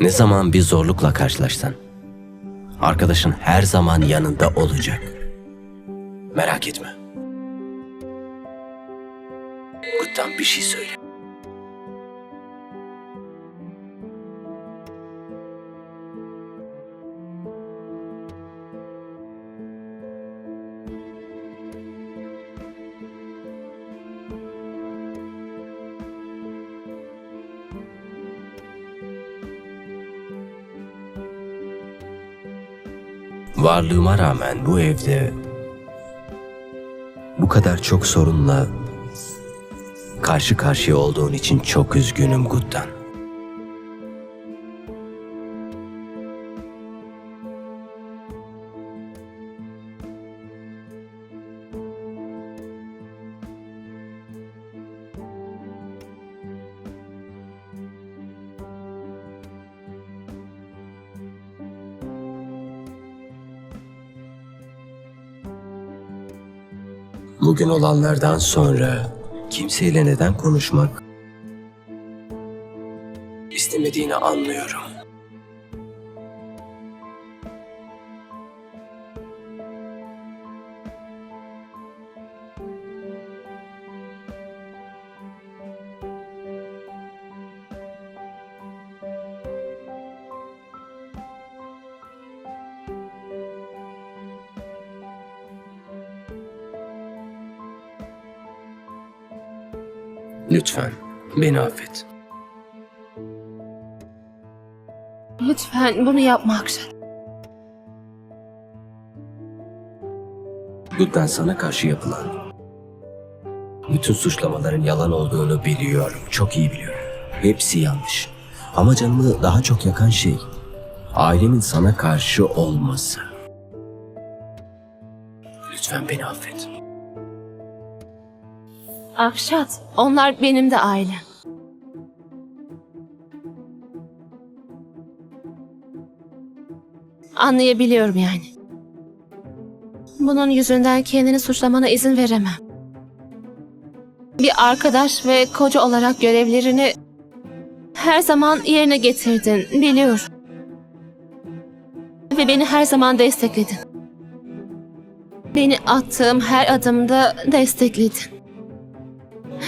Ne zaman bir zorlukla karşılaşsan, arkadaşın her zaman yanında olacak. Merak etme. Guttan bir şey söyle. Varlığıma rağmen bu evde bu kadar çok sorunla karşı karşıya olduğun için çok üzgünüm Guttan. Bugün olanlardan sonra kimseyle neden konuşmak istemediğini anlıyorum. Lütfen beni affet. Lütfen bunu yapma Akşat. Guttan sana karşı yapılan bütün suçlamaların yalan olduğunu biliyorum. Çok iyi biliyorum. Hepsi yanlış. Ama canımı daha çok yakan şey ailemin sana karşı olması. Lütfen beni affet. Akşat, onlar benim de ailem. Anlayabiliyorum yani. Bunun yüzünden kendini suçlamana izin veremem. Bir arkadaş ve koca olarak görevlerini her zaman yerine getirdin, biliyorum. Ve beni her zaman destekledin. Beni attığım her adımda destekledin.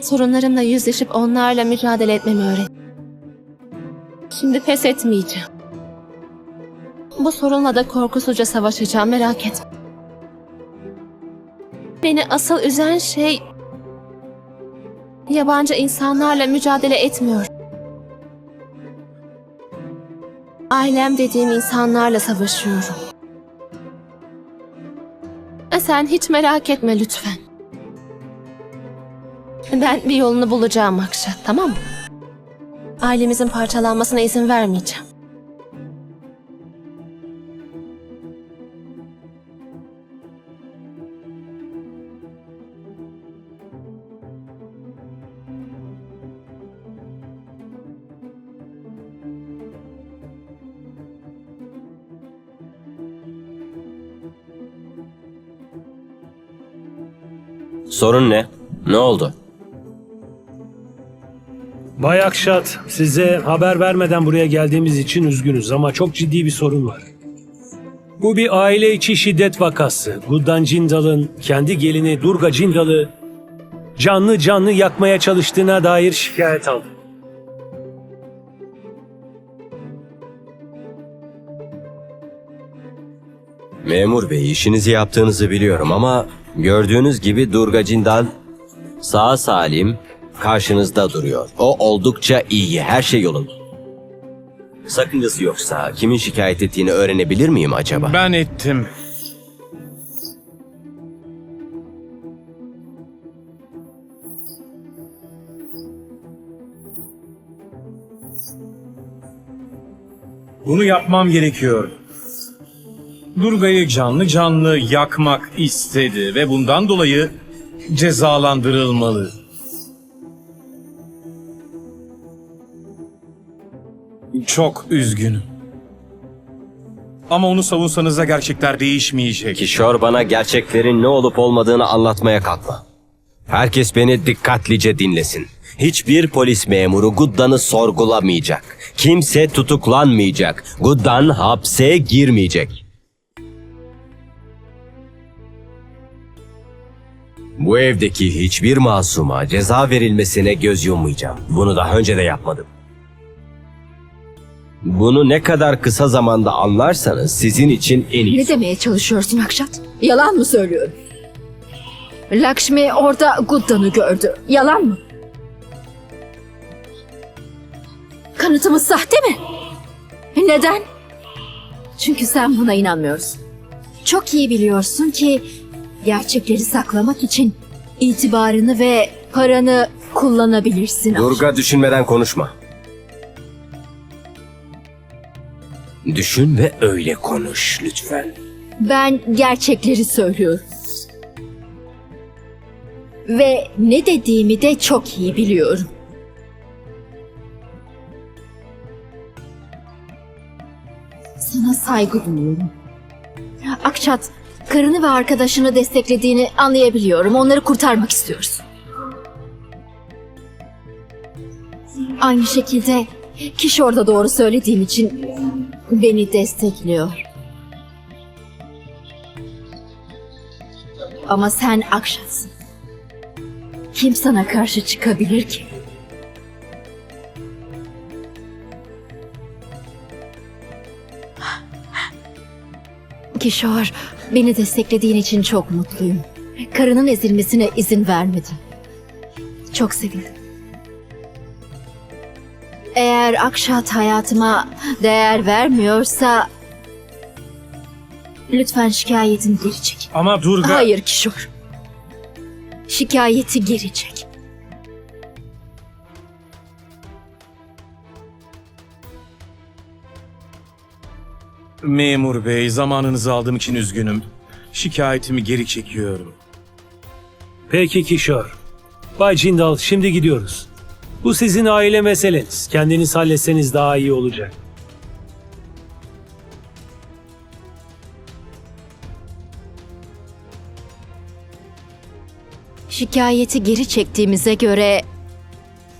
Sorunlarımla yüzleşip onlarla mücadele etmemi öğret. Şimdi pes etmeyeceğim. Bu sorunla da korkusuzca savaşacağım merak etme. Beni asıl üzen şey yabancı insanlarla mücadele etmiyorum. Ailem dediğim insanlarla savaşıyorum. Sen hiç merak etme lütfen. Ben bir yolunu bulacağım Akşat, tamam mı? Ailemizin parçalanmasına izin vermeyeceğim. Sorun ne? Ne oldu? Bay Akşat, size haber vermeden buraya geldiğimiz için üzgünüz ama çok ciddi bir sorun var. Bu bir aile içi şiddet vakası. Guddan Cindal'ın kendi gelini Durga Cindal'ı canlı canlı yakmaya çalıştığına dair şikayet aldı. Memur bey işinizi yaptığınızı biliyorum ama gördüğünüz gibi Durga Cindal sağ salim karşınızda duruyor. O oldukça iyi, her şey yolunda. Sakıncası yoksa kimin şikayet ettiğini öğrenebilir miyim acaba? Ben ettim. Bunu yapmam gerekiyor. Durga'yı canlı canlı yakmak istedi ve bundan dolayı cezalandırılmalı. Çok üzgünüm. Ama onu savunsanız da gerçekler değişmeyecek. Kişor bana gerçeklerin ne olup olmadığını anlatmaya kalkma. Herkes beni dikkatlice dinlesin. Hiçbir polis memuru Guddan'ı sorgulamayacak. Kimse tutuklanmayacak. Guddan hapse girmeyecek. Bu evdeki hiçbir masuma ceza verilmesine göz yummayacağım. Bunu daha önce de yapmadım. Bunu ne kadar kısa zamanda anlarsanız sizin için en iyi. Ne demeye çalışıyorsun Akşat? Yalan mı söylüyorum? Lakshmi orada Gudda'nı gördü. Yalan mı? Kanıtımız sahte mi? Neden? Çünkü sen buna inanmıyorsun. Çok iyi biliyorsun ki gerçekleri saklamak için itibarını ve paranı kullanabilirsin. Durga düşünmeden konuşma. Düşün ve öyle konuş lütfen. Ben gerçekleri söylüyorum. Ve ne dediğimi de çok iyi biliyorum. Sana saygı duyuyorum. Akçat, karını ve arkadaşını desteklediğini anlayabiliyorum. Onları kurtarmak istiyorsun. Aynı şekilde kişi orada doğru söylediğim için beni destekliyor. Ama sen Akşat'sın. Kim sana karşı çıkabilir ki? Kişor, beni desteklediğin için çok mutluyum. Karının ezilmesine izin vermedin. Çok sevindim. Eğer Akşat hayatıma değer vermiyorsa... Lütfen şikayetini geri çek. Ama Durga... Hayır Kişor. Şikayeti geri çek. Memur bey zamanınızı aldığım için üzgünüm. Şikayetimi geri çekiyorum. Peki Kişor. Bay Cindal şimdi gidiyoruz. Bu sizin aile meseleniz. Kendiniz halletseniz daha iyi olacak. Şikayeti geri çektiğimize göre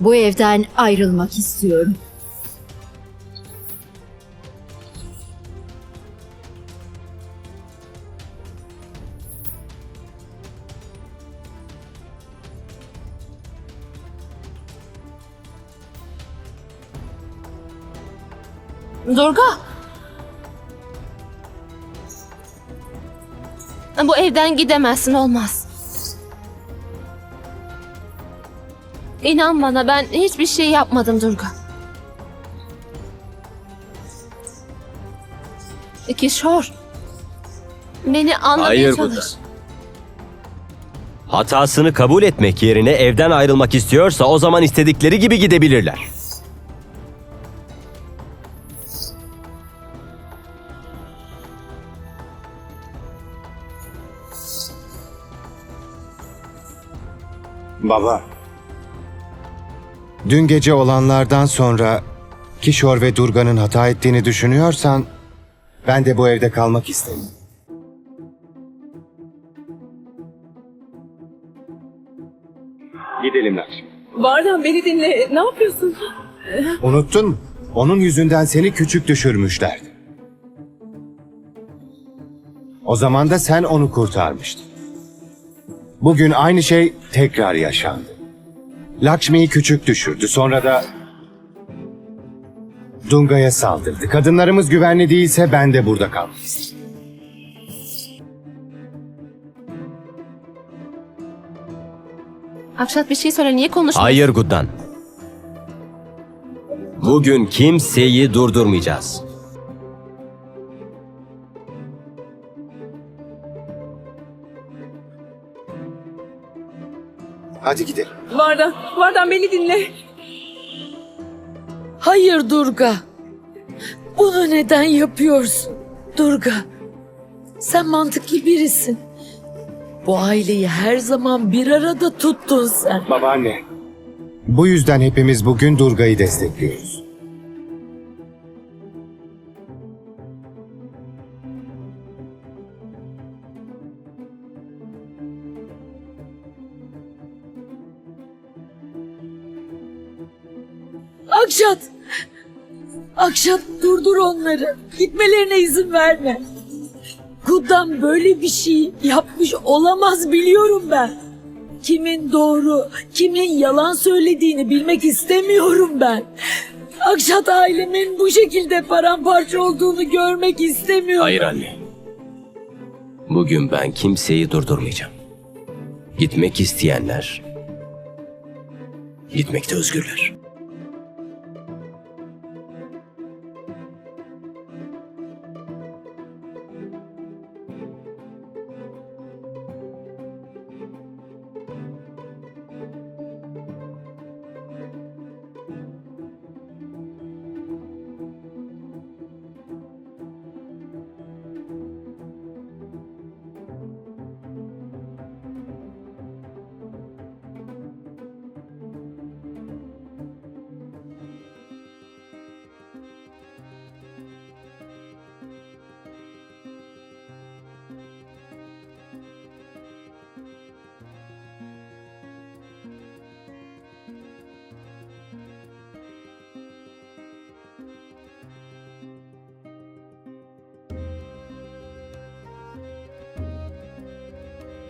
bu evden ayrılmak istiyorum. Durga. Bu evden gidemezsin olmaz. İnan bana ben hiçbir şey yapmadım Durga. Kişor. Beni anlamaya Hayır, çalış. Buddha. Hatasını kabul etmek yerine evden ayrılmak istiyorsa o zaman istedikleri gibi gidebilirler. Baba. Dün gece olanlardan sonra Kişor ve Durga'nın hata ettiğini düşünüyorsan ben de bu evde kalmak istemiyorum. Gidelim Lakşmi. Vardan beni dinle. Ne yapıyorsun? Unuttun mu? Onun yüzünden seni küçük düşürmüşlerdi. O zaman da sen onu kurtarmıştın. Bugün aynı şey tekrar yaşandı. Lakshmi'yi küçük düşürdü. Sonra da Dunga'ya saldırdı. Kadınlarımız güvenli değilse ben de burada kalmak isterim. Akşat bir şey söyle niye konuşmuyorsun? Hayır Guddan. Bugün kimseyi durdurmayacağız. Hadi gidelim. Vardan, Vardan beni dinle. Hayır Durga. Bunu neden yapıyorsun? Durga, sen mantıklı birisin. Bu aileyi her zaman bir arada tuttun sen. Babaanne. Bu yüzden hepimiz bugün Durga'yı destekliyoruz. Akşat! Akşat durdur onları. Gitmelerine izin verme. Guddan böyle bir şey yapmış olamaz biliyorum ben. Kimin doğru, kimin yalan söylediğini bilmek istemiyorum ben. Akşat ailemin bu şekilde paramparça olduğunu görmek istemiyorum. Hayır anne. Bugün ben kimseyi durdurmayacağım. Gitmek isteyenler gitmekte özgürler.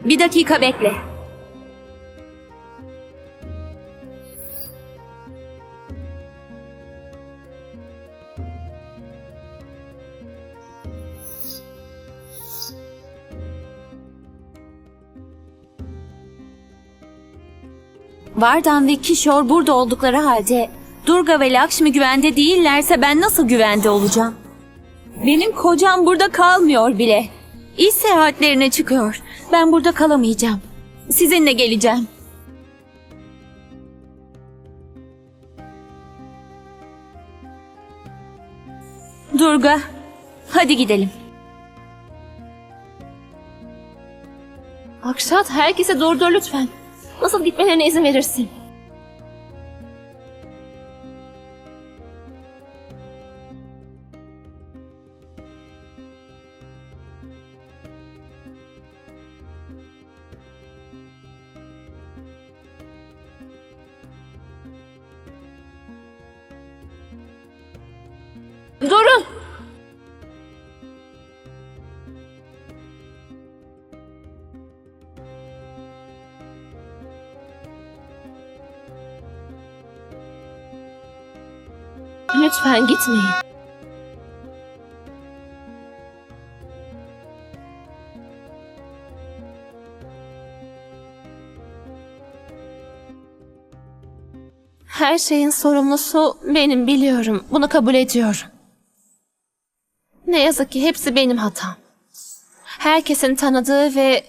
Bir dakika bekle. Vardan ve Kishore burada oldukları halde Durga ve Lakshmi güvende değillerse ben nasıl güvende olacağım? Benim kocam burada kalmıyor bile. İş seyahatlerine çıkıyor. Ben burada kalamayacağım. Sizinle geleceğim. Durga, hadi gidelim. Akşat herkese durdur lütfen. Nasıl gitmelerine izin verirsin? Lütfen gitmeyin. Her şeyin sorumlusu benim biliyorum. Bunu kabul ediyorum. Ne yazık ki hepsi benim hatam. Herkesin tanıdığı ve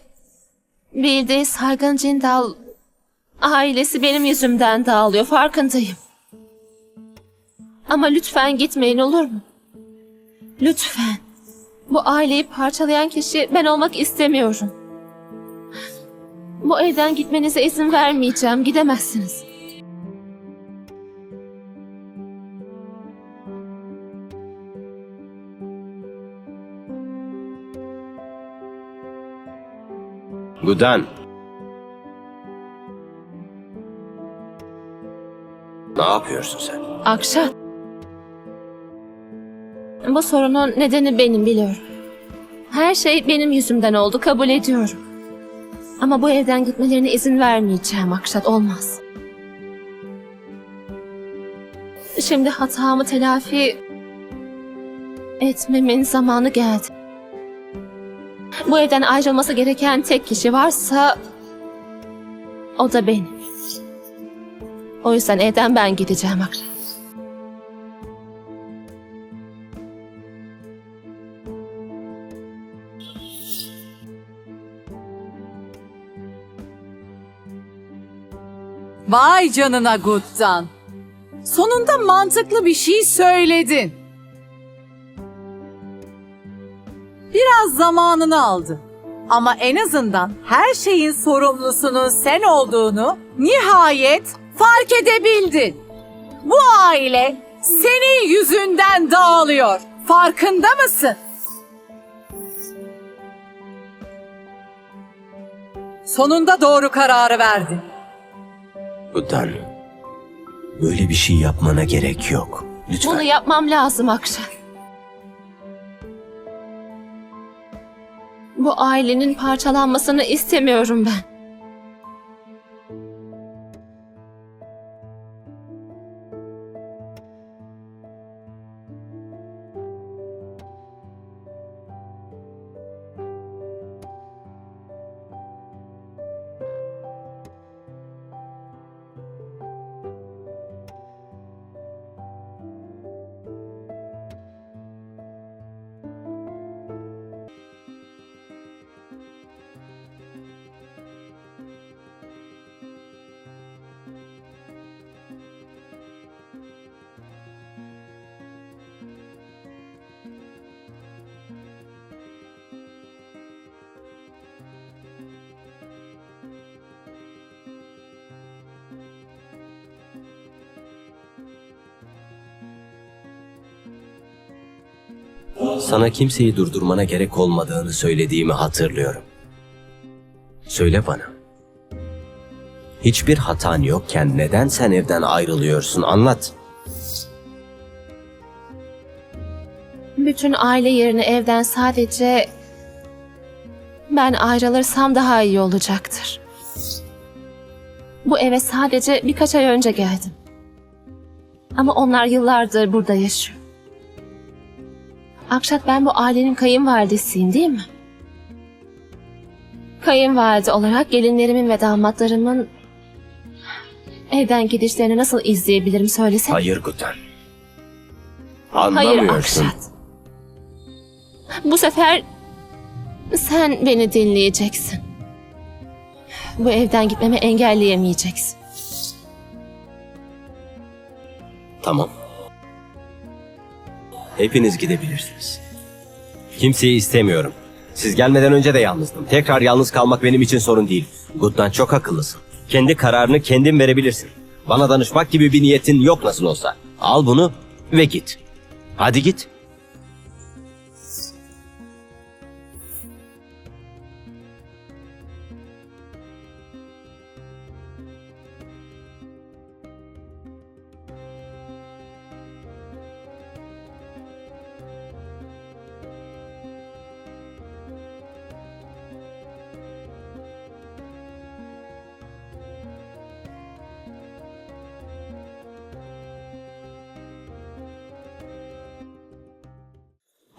bildiği saygın Cindal ailesi benim yüzümden dağılıyor. Farkındayım. Ama lütfen gitmeyin olur mu? Lütfen. Bu aileyi parçalayan kişi ben olmak istemiyorum. Bu evden gitmenize izin vermeyeceğim. Gidemezsiniz. Gudan. Ne yapıyorsun sen? Akşat. Bu sorunun nedeni benim biliyorum. Her şey benim yüzümden oldu kabul ediyorum. Ama bu evden gitmelerine izin vermeyeceğim Akşat olmaz. Şimdi hatamı telafi etmemin zamanı geldi. Bu evden ayrılması gereken tek kişi varsa o da benim. O yüzden evden ben gideceğim Akşat. Vay canına Guttan. Sonunda mantıklı bir şey söyledin. Biraz zamanını aldı. Ama en azından her şeyin sorumlusunun sen olduğunu nihayet fark edebildin. Bu aile senin yüzünden dağılıyor. Farkında mısın? Sonunda doğru kararı verdin. Gudan. Böyle bir şey yapmana gerek yok. Lütfen. Bunu yapmam lazım Akşat. Bu ailenin parçalanmasını istemiyorum ben. Sana kimseyi durdurmana gerek olmadığını söylediğimi hatırlıyorum. Söyle bana. Hiçbir hatan yokken neden sen evden ayrılıyorsun? Anlat. Bütün aile yerine evden sadece ben ayrılırsam daha iyi olacaktır. Bu eve sadece birkaç ay önce geldim. Ama onlar yıllardır burada yaşıyor. Akşat ben bu ailenin kayınvalidesiyim değil mi? Kayınvalide olarak gelinlerimin ve damatlarımın evden gidişlerini nasıl izleyebilirim söylesene. Hayır Gutan. Hayır Anlamıyorsun. Akşat. Bu sefer sen beni dinleyeceksin. Bu evden gitmemi engelleyemeyeceksin. Tamam. Hepiniz gidebilirsiniz. Kimseyi istemiyorum. Siz gelmeden önce de yalnızdım. Tekrar yalnız kalmak benim için sorun değil. Guttan çok akıllısın. Kendi kararını kendin verebilirsin. Bana danışmak gibi bir niyetin yok nasıl olsa. Al bunu ve git. Hadi git.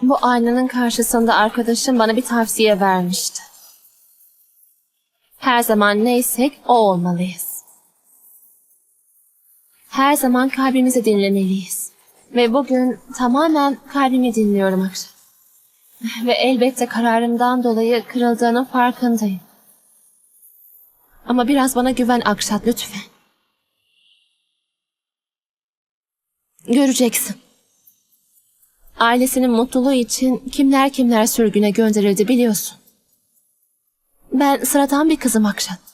Bu aynanın karşısında arkadaşım bana bir tavsiye vermişti. Her zaman neysek o olmalıyız. Her zaman kalbimizi dinlemeliyiz. Ve bugün tamamen kalbimi dinliyorum akşam. Ve elbette kararımdan dolayı kırıldığının farkındayım. Ama biraz bana güven Akşat lütfen. Göreceksin. Ailesinin mutluluğu için kimler kimler sürgüne gönderildi biliyorsun. Ben sıradan bir kızım Akşat.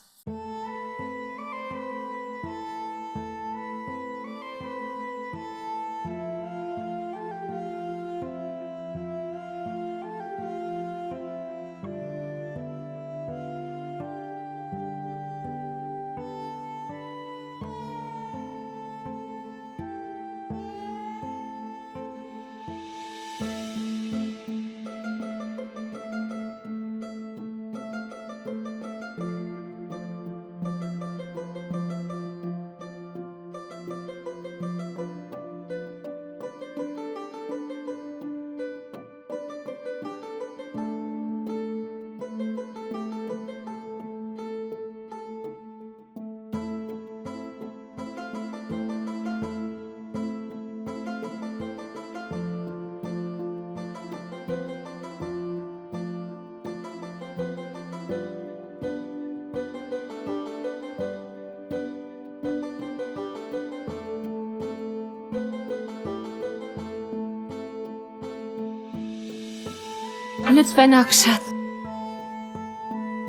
Lütfen Akşat.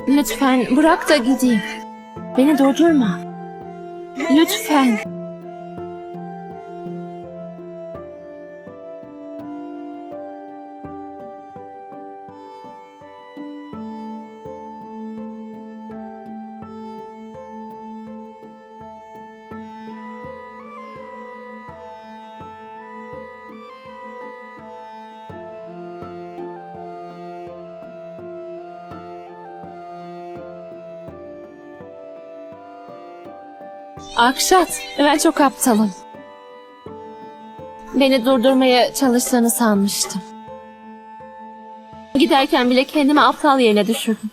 Lütfen bırak da gideyim. Beni durdurma. Lütfen. Akşat, ben çok aptalım. Beni durdurmaya çalıştığını sanmıştım. Giderken bile kendimi aptal yerine düşürdüm.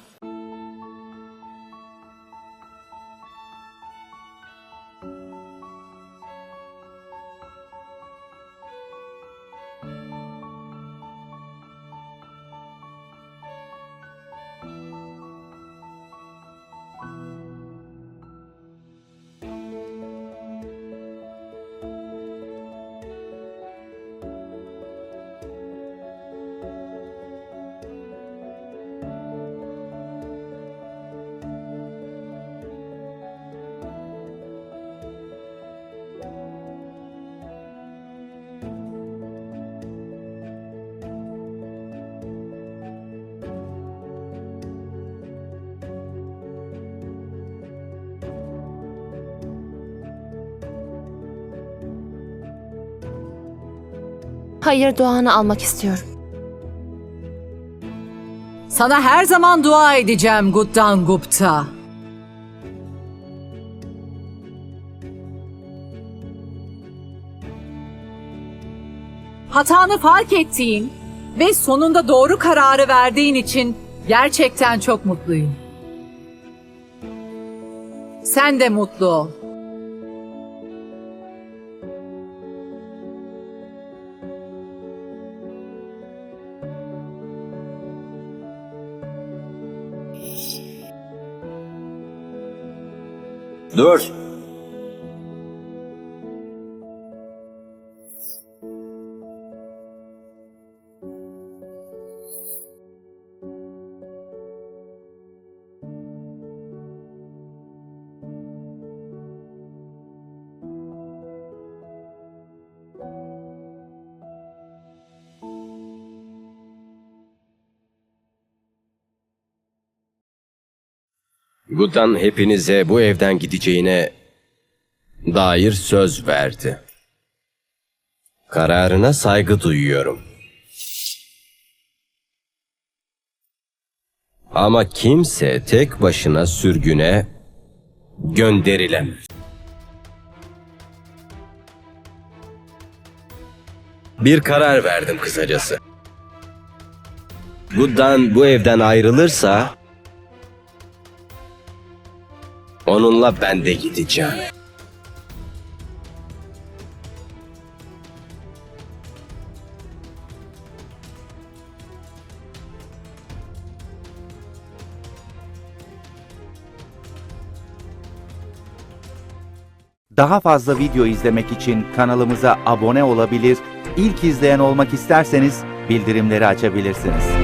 Hayır duanı almak istiyorum. Sana her zaman dua edeceğim Guttan Gupta. Hatanı fark ettiğin ve sonunda doğru kararı verdiğin için gerçekten çok mutluyum. Sen de mutlu ol. 4 Sultan hepinize bu evden gideceğine dair söz verdi. Kararına saygı duyuyorum. Ama kimse tek başına sürgüne gönderilemez. Bir karar verdim kızacası. Bundan bu evden ayrılırsa onunla ben de gideceğim. Daha fazla video izlemek için kanalımıza abone olabilir, ilk izleyen olmak isterseniz bildirimleri açabilirsiniz.